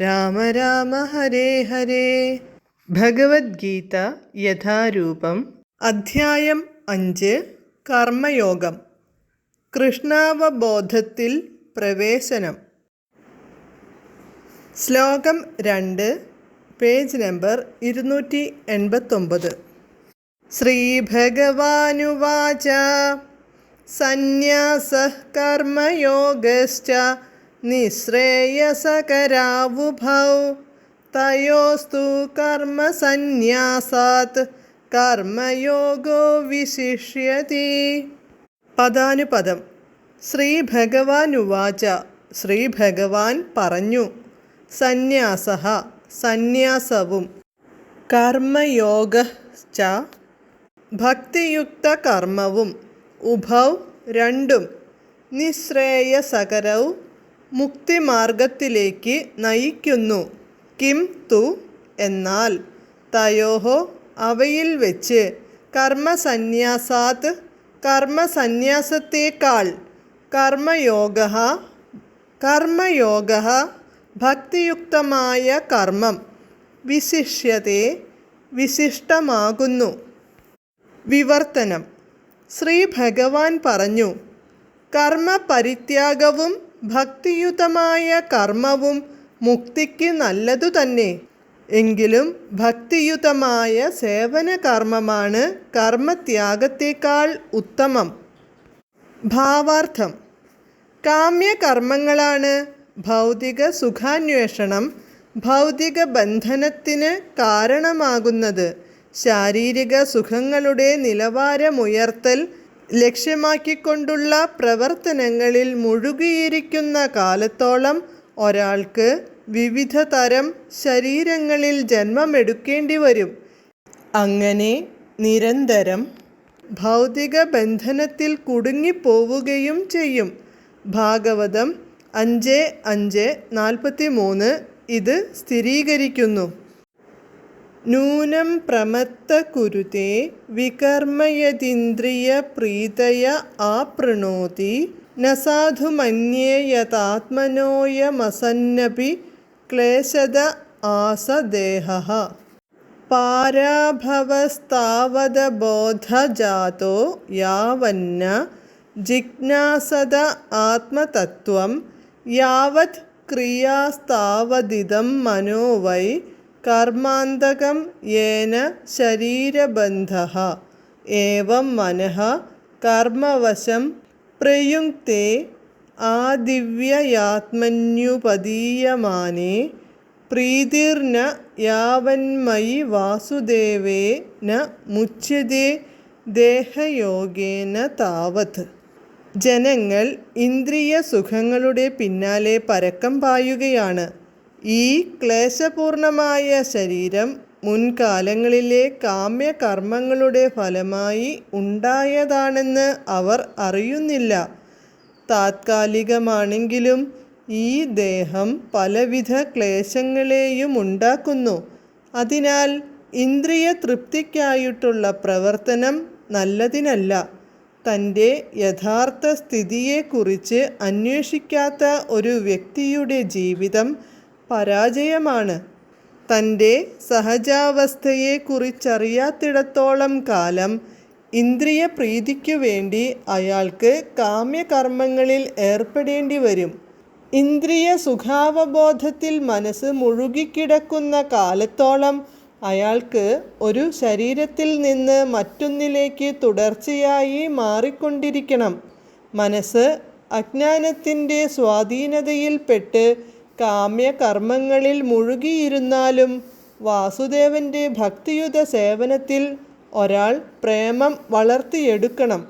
രാമ രാമ ഹരേ ഹരേ. ഭഗവത്ഗീത യഥാരൂപം അധ്യായം അഞ്ച് കർമ്മയോഗം. കൃഷ്ണാവബോധത്തിൽ പ്രവേശനം. ശ്ലോകം രണ്ട് പേജ് നമ്പർ ഇരുന്നൂറ്റി എൺപത്തൊമ്പത്. ശ്രീഭഗവാനുവാച സന്യാസ കർമ്മയോഗശ്ച നിശ്രേയസകരാവുഭൗ. തയോസ്തു കർമ്മസന്യാസാത്. കർമ്മയോഗോ വിശിഷ്യതി. പദാനുപദം. ശ്രീ ഭഗവാൻ ഉവാച ശ്രീ ഭഗവാൻ പറഞ്ഞു. സന്യാസ. സന്യാസവും. കർമ്മയോഗ ഭക്തിയുക്ത കർമ്മവും ഉഭൗ രണ്ടും. നിശ്രേയസകരൗ മുക്തിമാർഗത്തിലേക്ക് നയിക്കുന്നു. കിം തു എന്നാൽ തയോഹോ അവയിൽ വെച്ച് കർമ്മസന്യാസാത് കർമ്മസന്യാസത്തേക്കാൾ കർമ്മയോഗ കർമ്മയോഗ ഭക്തിയുക്തമായ കർമ്മം വിശിഷ്യത്തെ വിശിഷ്ടമാകുന്നു. വിവർത്തനം. ശ്രീ ഭഗവാൻ പറഞ്ഞു കർമ്മ പരിത്യാഗവും ഭക്തിയുതമായ കർമ്മവും മുക്തിക്ക് നല്ലതു തന്നെ. എങ്കിലും ഭക്തിയുതമായ സേവന കർമ്മമാണ് കർമ്മത്യാഗത്തേക്കാൾ ഉത്തമം. ഭാവാർത്ഥം. കാമ്യകർമ്മങ്ങളാണ് ഭൗതിക സുഖാന്വേഷണം ഭൗതിക ബന്ധനത്തിന് കാരണമാകുന്നത്. ശാരീരിക സുഖങ്ങളുടെ നിലവാരമുയർത്തൽ ലക്ഷ്യമാക്കിക്കൊണ്ടുള്ള പ്രവർത്തനങ്ങളിൽ മുഴുകിയിരിക്കുന്ന കാലത്തോളം ഒരാൾക്ക് വിവിധ തരം ശരീരങ്ങളിൽ ജന്മമെടുക്കേണ്ടി വരും. അങ്ങനെ നിരന്തരം ഭൗതിക ബന്ധനത്തിൽ കുടുങ്ങിപ്പോവുകയും ചെയ്യും. ഭാഗവതം അഞ്ച് അഞ്ച് നാൽപ്പത്തി മൂന്ന് ഇത് സ്ഥിരീകരിക്കുന്നു. നൂനം പ്രമത്ത കുരുതേ വികർമ്മയതിന്ദ്രിയ പ്രീതയ ആപ്രണോതി ന സാധുമന്യേയതാത്മനോയമസന്നപി ക്ലേശത ആസദേഹ. പാരാഭവസ്താവതബോധജാതോ യാവന്ന ജിജ്ഞാസത ആത്മതത്വം യാവത് ക്രിയാസ്താവദിദം മനോ വൈ കർമാന്തകം യേന ശരീരബന്ധ ഏവം മനഃ കർമ്മവശം പ്രയുക്തേ ആദിവ്യയാത്മന്യുപദീയമാനേ. പ്രീതിർന യാവന്മയി വാസുദേവേ ന മുച്യതേ ദേഹയോഗേന താവത്. ജനങ്ങൾ ഇന്ദ്രിയ സുഖങ്ങളുടെ പിന്നാലെ പരക്കം പായുകയാണ്. ഈ ക്ലേശപൂർണമായ ശരീരം മുൻകാലങ്ങളിലെ കാമ്യകർമ്മങ്ങളുടെ ഫലമായി ഉണ്ടായതാണെന്ന് അവർ അറിയുന്നില്ല. താത്കാലികമാണെങ്കിലും ഈ ദേഹം പലവിധ ക്ലേശങ്ങളെയും ഉണ്ടാക്കുന്നു. അതിനാൽ ഇന്ദ്രിയ തൃപ്തിക്കായിട്ടുള്ള പ്രവർത്തനം നല്ലതിനല്ല. തന്റെ യഥാർത്ഥ സ്ഥിതിയെക്കുറിച്ച് അന്വേഷിക്കാത്ത ഒരു വ്യക്തിയുടെ ജീവിതം പരാജയമാണ്. തന്റെ സഹജാവസ്ഥയെക്കുറിച്ചറിയാത്തിടത്തോളം കാലം ഇന്ദ്രിയ പ്രീതിക്കു വേണ്ടി അയാൾക്ക് കാമ്യകർമ്മങ്ങളിൽ ഏർപ്പെടേണ്ടി വരും. ഇന്ദ്രിയ സുഖാവബോധത്തിൽ മനസ്സ് മുഴുകിക്കിടക്കുന്ന കാലത്തോളം അയാൾക്ക് ഒരു ശരീരത്തിൽ നിന്ന് മറ്റൊന്നിലേക്ക് തുടർച്ചയായി മാറിക്കൊണ്ടിരിക്കണം. മനസ്സ് അജ്ഞാനത്തിന്റെ സ്വാധീനതയിൽപ്പെട്ട് കാമ്യകർമ്മങ്ങളിൽ മുഴുകിയിരുന്നാലും വാസുദേവന്റെ ഭക്തിയുത സേവനത്തിൽ ഒരാൾ പ്രേമം വളർത്തിയെടുക്കണം.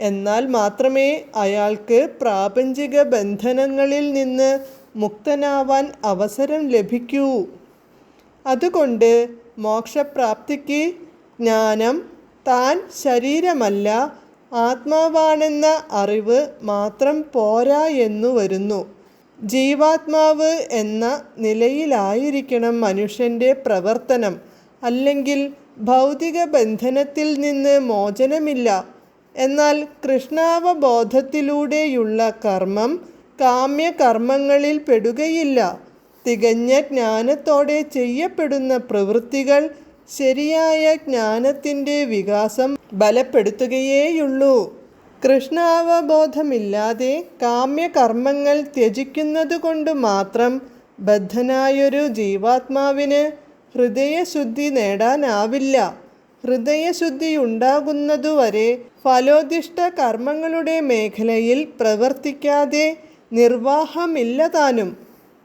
എന്നാൽ മാത്രമേ അയാൾക്ക് പ്രാപഞ്ചിക ബന്ധനങ്ങളിൽ നിന്ന് മുക്തനാവാൻ അവസരം ലഭിക്കൂ. അതുകൊണ്ട് മോക്ഷപ്രാപ്തിക്ക് ജ്ഞാനം താൻ ശരീരമല്ല ആത്മാവാണെന്ന അറിവ് മാത്രം പോരാ എന്നു വരുന്നു. ജീവാത്മാവ് എന്ന നിലയിലായിരിക്കണം മനുഷ്യന്റെ പ്രവർത്തനം. അല്ലെങ്കിൽ ഭൗതിക ബന്ധനത്തിൽ നിന്ന് മോചനമില്ല. എന്നാൽ കൃഷ്ണാവബോധത്തിലൂടെയുള്ള കർമ്മം കാമ്യകർമ്മങ്ങളിൽ പെടുകയില്ല. തികഞ്ഞ ജ്ഞാനത്തോടെ ചെയ്യപ്പെടുന്ന പ്രവൃത്തികൾ ശരിയായ ജ്ഞാനത്തിന്റെ വികാസം ബലപ്പെടുത്തുകയേയുള്ളൂ. കൃഷ്ണാവബോധമില്ലാതെ കാമ്യകർമ്മങ്ങൾ ത്യജിക്കുന്നതുകൊണ്ട് മാത്രം ബദ്ധനായൊരു ജീവാത്മാവിന് ഹൃദയശുദ്ധി നേടാനാവില്ല. ഹൃദയശുദ്ധി ഉണ്ടാകുന്നതുവരെ ഫലോദിഷ്ട കർമ്മങ്ങളുടെ മേഖലയിൽ പ്രവർത്തിക്കാതെ നിർവാഹമില്ലതാനും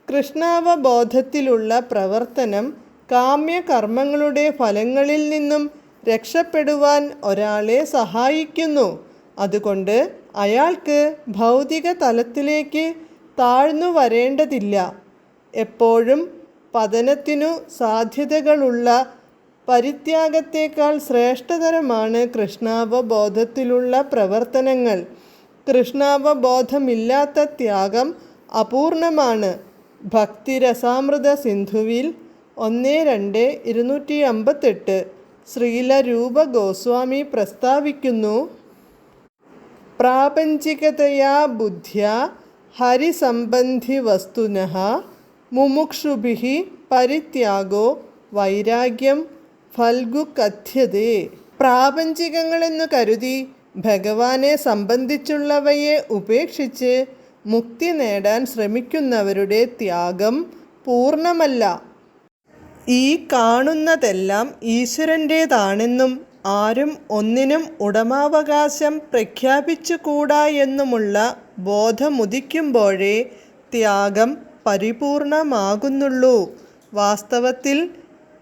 കൃഷ്ണാവബോധത്തിലുള്ള പ്രവർത്തനം കാമ്യകർമ്മങ്ങളുടെ ഫലങ്ങളിൽ നിന്നും രക്ഷപ്പെടുവാൻ ഒരാളെ സഹായിക്കുന്നു. അതുകൊണ്ട് അയാൾക്ക് ഭൗതിക തലത്തിലേക്ക് താഴ്ന്നു വരേണ്ടതില്ല. എപ്പോഴും പതനത്തിനു സാധ്യതകളുള്ള പരിത്യാഗത്തേക്കാൾ ശ്രേഷ്ഠതരമാണ് കൃഷ്ണാവബോധത്തിലുള്ള പ്രവർത്തനങ്ങൾ. കൃഷ്ണാവബോധമില്ലാത്ത ത്യാഗം അപൂർണമാണ്. ഭക്തിരസാമൃത സിന്ധുവിൽ ഒന്ന് രണ്ട് ഇരുന്നൂറ്റി അമ്പത്തെട്ട് ശ്രീല രൂപ ഗോസ്വാമി പ്രസ്താവിക്കുന്നു. പ്രാപഞ്ചികതയാ ബുദ്ധ്യ ഹരിസംബന്ധി വസ്തുനഃ മുമുക്ഷുഭിः പരിത്യാഗോ വൈരാഗ്യം ഫൽഗു കഥ്യതേ പ്രാപഞ്ചികങ്ങളെന്നു കരുതി ഭഗവാനെ സംബന്ധിച്ചുള്ളവയെ ഉപേക്ഷിച്ച് മുക്തി നേടാൻ ശ്രമിക്കുന്നവരുടെ ത്യാഗം പൂർണമല്ല ഈ കാണുന്നതെല്ലാം ഈശ്വരന്റേതാണെന്നും ആരും ഒന്നിനും ഉടമാവകാശം പ്രഖ്യാപിച്ചുകൂടാ എന്നുമുള്ള ബോധമുദിക്കുമ്പോഴേ ത്യാഗം പരിപൂർണമാകുന്നുള്ളൂ. വാസ്തവത്തിൽ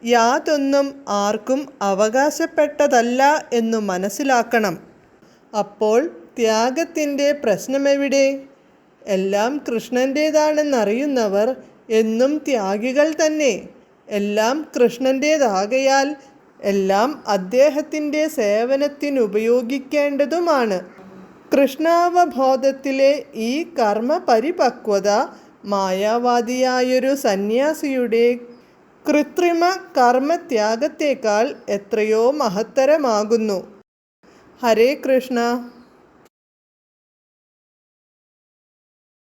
യാതൊന്നും ആർക്കും അവകാശപ്പെട്ടതല്ല എന്നു മനസ്സിലാക്കണം. അപ്പോൾ ത്യാഗത്തിന്റെ പ്രശ്നമെവിടെ? എല്ലാം കൃഷ്ണന്റേതാണെന്നറിയുന്നവർ എന്നും ത്യാഗികൾ തന്നെ. എല്ലാം കൃഷ്ണന്റേതാകയാൽ എല്ലാം അദ്ദേഹത്തിന്റെ സേവനത്തിനുപയോഗിക്കേണ്ടതുമാണ്. കൃഷ്ണാവബോധത്തിലെ ഈ കർമ്മപരിപക്വത മായാവാദിയായൊരു സന്യാസിയുടെ കൃത്രിമ കർമ്മത്യാഗത്തേക്കാൾ എത്രയോ മഹത്തരമാകുന്നു. ഹരേ കൃഷ്ണ.